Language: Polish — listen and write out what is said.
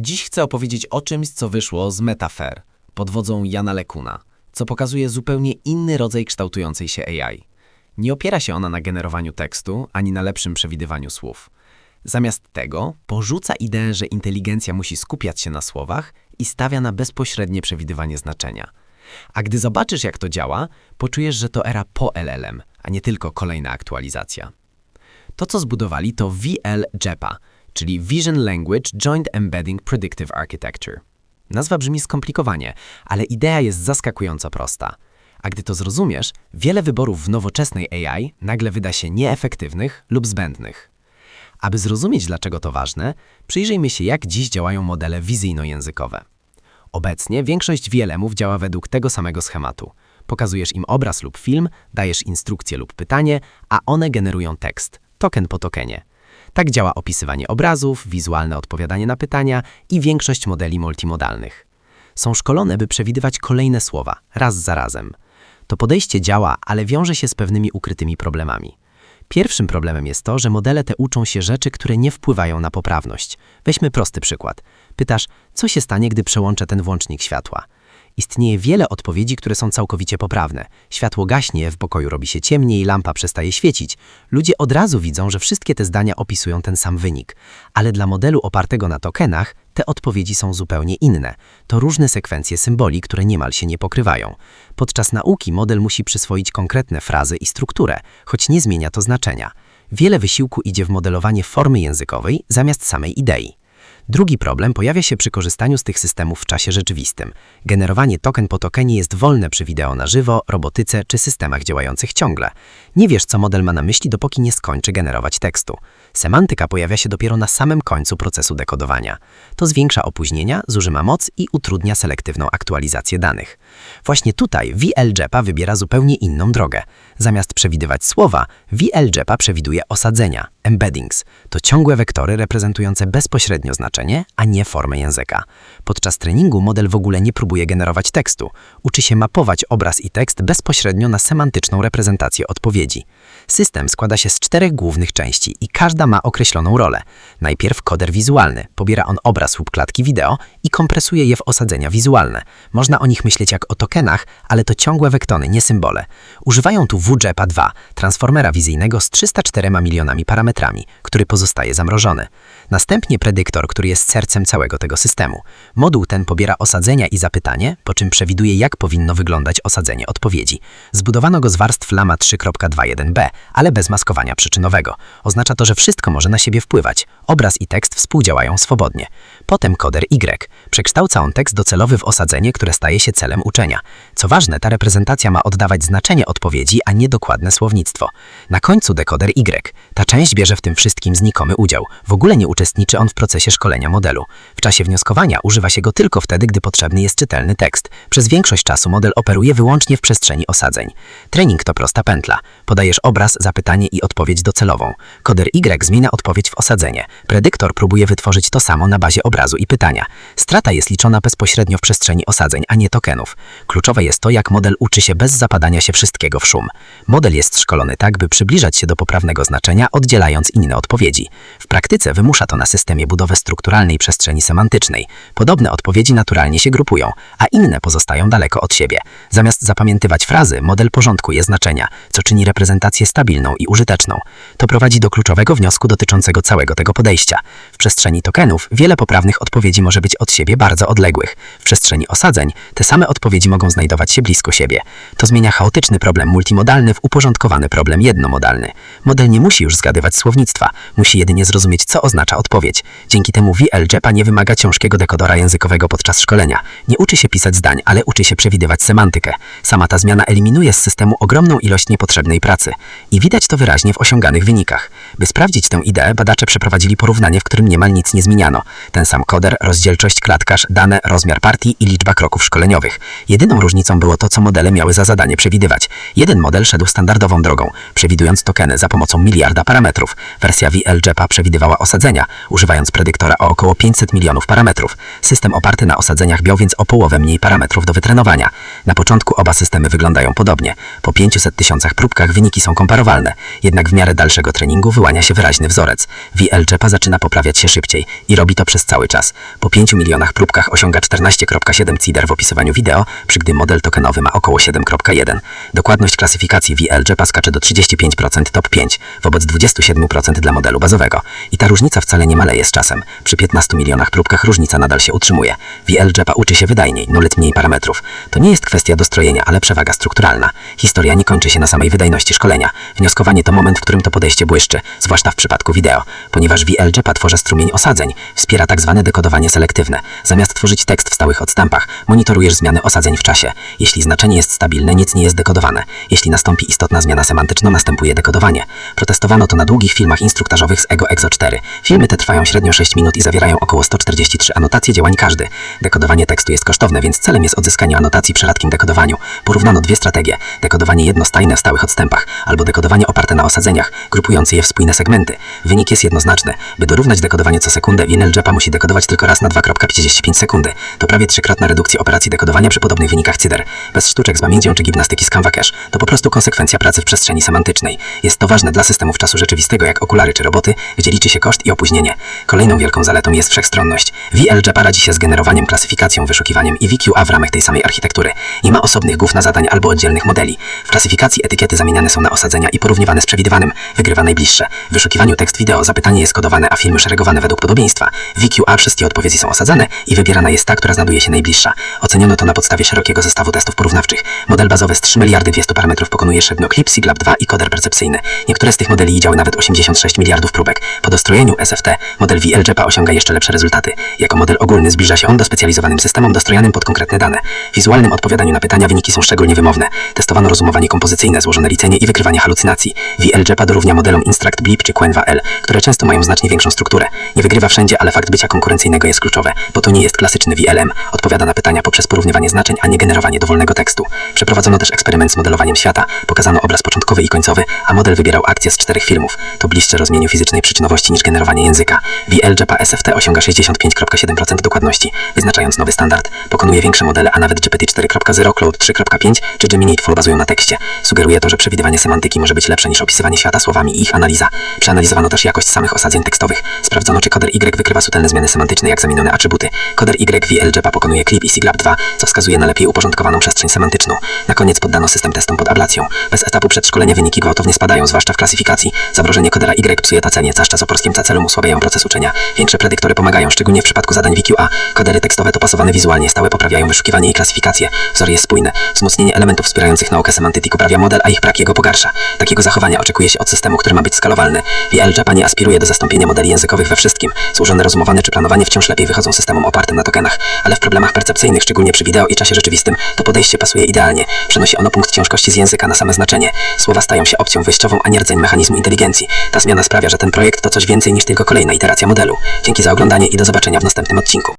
Dziś chcę opowiedzieć o czymś, co wyszło z Metafair pod wodzą Jana Lekuna, co pokazuje zupełnie inny rodzaj kształtującej się AI. Nie opiera się ona na generowaniu tekstu ani na lepszym przewidywaniu słów. Zamiast tego porzuca ideę, że inteligencja musi skupiać się na słowach i stawia na bezpośrednie przewidywanie znaczenia. A gdy zobaczysz, jak to działa, poczujesz, że to era po LLM, a nie tylko kolejna aktualizacja. To, co zbudowali, to VL-JEPA, czyli Vision Language Joint Embedding Predictive Architecture. Nazwa brzmi skomplikowanie, ale idea jest zaskakująco prosta. A gdy to zrozumiesz, wiele wyborów w nowoczesnej AI nagle wyda się nieefektywnych lub zbędnych. Aby zrozumieć, dlaczego to ważne, przyjrzyjmy się, jak dziś działają modele wizyjno-językowe. Obecnie większość VLM-ów działa według tego samego schematu. Pokazujesz im obraz lub film, dajesz instrukcję lub pytanie, a one generują tekst, token po tokenie. Tak działa opisywanie obrazów, wizualne odpowiadanie na pytania i większość modeli multimodalnych. Są szkolone, by przewidywać kolejne słowa, raz za razem. To podejście działa, ale wiąże się z pewnymi ukrytymi problemami. Pierwszym problemem jest to, że modele te uczą się rzeczy, które nie wpływają na poprawność. Weźmy prosty przykład. Pytasz, co się stanie, gdy przełączę ten włącznik światła? Istnieje wiele odpowiedzi, które są całkowicie poprawne. Światło gaśnie, w pokoju robi się ciemniej, lampa przestaje świecić. Ludzie od razu widzą, że wszystkie te zdania opisują ten sam wynik. Ale dla modelu opartego na tokenach te odpowiedzi są zupełnie inne. To różne sekwencje symboli, które niemal się nie pokrywają. Podczas nauki model musi przyswoić konkretne frazy i strukturę, choć nie zmienia to znaczenia. Wiele wysiłku idzie w modelowanie formy językowej zamiast samej idei. Drugi problem pojawia się przy korzystaniu z tych systemów w czasie rzeczywistym. Generowanie token po tokenie jest wolne przy wideo na żywo, robotyce czy systemach działających ciągle. Nie wiesz, co model ma na myśli, dopóki nie skończy generować tekstu. Semantyka pojawia się dopiero na samym końcu procesu dekodowania. To zwiększa opóźnienia, zużyma moc i utrudnia selektywną aktualizację danych. Właśnie tutaj VLJEPA wybiera zupełnie inną drogę. Zamiast przewidywać słowa, VLJEPA przewiduje osadzenia, embeddings. To ciągłe wektory reprezentujące bezpośrednio znaczenie, a nie formę języka. Podczas treningu model w ogóle nie próbuje generować tekstu. Uczy się mapować obraz i tekst bezpośrednio na semantyczną reprezentację odpowiedzi. System składa się z czterech głównych części i każda ma określoną rolę. Najpierw koder wizualny. Pobiera on obraz lub klatki wideo i kompresuje je w osadzenia wizualne. Można o nich myśleć jak o tokenach, ale to ciągłe wektony, nie symbole. Używają tu WJEPA 2, transformera wizyjnego z 304 milionami parametrami, który pozostaje zamrożony. Następnie predyktor, który jest sercem całego tego systemu. Moduł ten pobiera osadzenia i zapytanie, po czym przewiduje, jak powinno wyglądać osadzenie odpowiedzi. Zbudowano go z warstw Lama 3.21b, ale bez maskowania przyczynowego. Oznacza to, że wszystko może na siebie wpływać. Obraz i tekst współdziałają swobodnie. Potem koder Y. Przekształca on tekst docelowy w osadzenie, które staje się celem uczenia. Co ważne, ta reprezentacja ma oddawać znaczenie odpowiedzi, a nie dokładne słownictwo. Na końcu dekoder Y. Ta część bierze w tym wszystkim znikomy udział. W ogóle nie uczestniczy on w procesie szkolenia modelu. W czasie wnioskowania używa się go tylko wtedy, gdy potrzebny jest czytelny tekst. Przez większość czasu model operuje wyłącznie w przestrzeni osadzeń. Trening to prosta pętla. Podajesz obraz, zapytanie i odpowiedź docelową. Koder Y zmienia odpowiedź w osadzenie. Predyktor próbuje wytworzyć to samo na bazie obrazu i pytania. Strata jest liczona bezpośrednio w przestrzeni osadzeń, a nie tokenów. Kluczowe jest to, jak model uczy się bez zapadania się wszystkiego w szum. Model jest szkolony tak, by przybliżać się do poprawnego znaczenia, oddzielając inne odpowiedzi. W praktyce wymusza to na systemie budowę strukturalnej przestrzeni semantycznej. Podobne odpowiedzi naturalnie się grupują, a inne pozostają daleko od siebie. Zamiast zapamiętywać frazy, model porządkuje znaczenia, co czyni reprezentację stabilną i użyteczną. To prowadzi do kluczowego wniosku dotyczącego całego tego podejścia. W przestrzeni tokenów wiele poprawnych odpowiedzi może być od siebie bardzo odległych. W przestrzeni osadzeń te same odpowiedzi mogą znajdować się blisko siebie. To zmienia chaotyczny problem multimodalny w uporządkowany problem jednomodalny. Model nie musi już zgadywać słownictwa, musi jedynie zrozumieć, co oznacza odpowiedź. Dzięki temu VL-JEPA nie wymaga ciężkiego dekodora językowego podczas szkolenia. Nie uczy się pisać zdań, ale uczy się przewidywać semantykę. Sama ta zmiana eliminuje z systemu ogromną ilość niepotrzebnej pracy. I widać to wyraźnie w osiąganych wynikach. By sprawdzić tę ideę, badacze przeprowadzili porównanie, w którym niemal nic nie zmieniano. Ten sam koder, rozdzielczość, klatkarz, dane, rozmiar partii i liczba kroków szkoleniowych. Jedyną różnicą było to, co modele miały za zadanie przewidywać. Jeden model szedł standardową drogą, przewidując tokeny za pomocą miliarda parametrów. Wersja VL-JEPA przewidywała osadzenia, używając predyktora o około 500 milionów parametrów. System oparty na osadzeniach miał więc o połowę mniej parametrów do wytrenowania. Na początku oba systemy wyglądają podobnie. Po 500 tysiącach próbkach wyniki są komparowalne. Jednak w miarę dalszego treningu wyłania się wyraźny wzorec. VL-JEPA zaczyna poprawiać się szybciej i robi to przez cały czas. Po 5 milionach próbkach osiąga 14,7 CIDR w opisywaniu wideo, przy gdy model tokenowy ma około 7,1. Dokładność klasyfikacji VLJPA skacze do 35% top 5 wobec 27% dla modelu bazowego. I ta różnica wcale nie maleje z czasem. Przy 15 milionach próbkach różnica nadal się utrzymuje. VLJPA uczy się wydajniej, nulet mniej parametrów. To nie jest kwestia dostrojenia, ale przewaga strukturalna. Historia nie kończy się na samej wydajności szkolenia. Wnioskowanie to moment, w którym to podejście błyszczy, zwłaszcza w przypadku wideo, ponieważ VLJPA tworzy strumień osadzeń, wspiera tak zwane dekodowanie selektywne. Zamiast tworzyć tekst w stałych odstępach, monitorujesz zmiany osadzeń w czasie. Jeśli znaczenie jest stabilne, nic nie jest dekodowane. Jeśli nastąpi istotna zmiana semantyczna, następuje dekodowanie. Protestowano to na długich filmach instruktażowych z Ego Exo 4. Filmy te trwają średnio 6 minut i zawierają około 143 anotacje działań każdy. Dekodowanie tekstu jest kosztowne, więc celem jest odzyskanie anotacji przy rzadkim dekodowaniu. Porównano dwie strategie. Dekodowanie jednostajne w stałych odstępach albo dekodowanie oparte na osadzeniach, grupujące je w spójne segmenty. Wynik jest jednoznaczny. By dorównać dekodowanie co sekundę, WinLJPA musi dekodować tylko raz na 2,55 sekundy. To prawie trzykrotna redukcja operacji dekodowania przy podobnych wynikach CIDR. Bez sztuczek z pamięcią czy gimnastyki z Canva Cache. To po prostu konsekwencja pracy w przestrzeni semantycznej. Jest to ważne dla systemów czasu rzeczywistego, jak okulary czy roboty, gdzie liczy się koszt i opóźnienie. Kolejną wielką zaletą jest wszechstronność. VLJPA radzi się z generowaniem, klasyfikacją, wyszukiwaniem i VQA w ramach tej samej architektury. Nie ma osobnych głów na zadań albo oddzielnych modeli. W klasyfikacji etykiety zamieniane są na osadzenia i porównywane z przewidywanym. Wygrywa najbliższe. W wyszukiwaniu tekst wideo zapytanie jest kodowane, a filmy szeregowane według podobieństwa. VQA wszystkie odpowiedzi są osadzane i wybierana jest ta, która znajduje się najbliższa. Oceniono to na podstawie szerokiego zestawu testów porównawczych. Model bazowy z 3 miliardy 200 parametrów pokonuje średnio Clip, Siglab 2 i koder percepcyjny. Niektóre z tych modeli widziały nawet 86 miliardów próbek. Po dostrojeniu SFT model VLJPA osiąga jeszcze lepsze rezultaty. Jako model ogólny zbliża się on do specjalizowanym systemom dostrojonym pod konkretne dane. W wizualnym odpowiadaniu na pytania wyniki są szczególnie wymowne. Testowano rozumowanie kompozycyjne, złożone liczenie i wykrywanie halucynacji. VLJPA dorównia modelom Instruct Blip czy Qwenva-L, które często mają znacznie większą strukturę. Nie wygrywa wszędzie, ale fakt bycia konkurencyjnego jest kluczowe, bo to nie jest klasyczny VLM. Odpowiada na pytania poprzez porównywanie znaczeń, a nie generowanie dowolnego tekstu. Przeprowadzono też eksperyment z modelowaniem świata. Pokazano obraz początkowy i końcowy, a model wybierał akcje z czterech filmów. To bliższe rozumieniu fizycznej przyczynowości niż generowanie języka. VLJPA SFT osiąga 65,7% dokładności, wyznaczając nowy standard. Pokonuje większe modele, a nawet GPT 4.0, Cloud 3.5 czy Gemini 2 bazują na tekście. Sugeruje to, że przewidywanie semantyki może być lepsze niż opisywanie świata słowami i ich analiza. Przeanalizowano też jakość samych osadzeń tekstowych. Sprawdzono, czy koder Y wykrywa subtelne zmiany semantyczne jak zamienione atrybuty. Koder Y VLJPA pokonuje Clip i Siglab 2, co wskazuje na lepiej uporządkowaną przestrzeń semantyczną. Na koniec poddano system testom pod ablacją. Bez etapu przedszkolenia wyniki gwałtownie spadają, zwłaszcza w klasyfikacji. Zamrożenie kodera Y psuje tacenie, zwłaszcza z oporskim cacelum osłabiają proces uczenia. Większe predyktory pomagają, szczególnie w przypadku zadań VQA. Kodery tekstowe dopasowane wizualnie stałe poprawiają wyszukiwanie i klasyfikację. Wzór jest spójny. Wzmocnienie elementów wspierających naukę semantyki poprawia model, a ich brak jego pogarsza. Takiego zachowania oczekuje się od systemu, który ma być skalowalny. Nie aspiruje do zastąpienia modeli językowych we wszystkim. Złożone rozumowanie czy planowanie wciąż lepiej wychodzą systemom opartym na tokenach, ale w problemach percepcyjnych, szczególnie przy wideo i czasie rzeczywistym, to podejście pasuje idealnie. Przenosi ono punkt ciężkości z języka na same znaczenie. Słowa stają się opcją wyjściową, a nie rdzeń mechanizmu inteligencji. Ta zmiana sprawia, że ten projekt to coś więcej niż tylko kolejna iteracja modelu. Dzięki za oglądanie i do zobaczenia w następnym odcinku.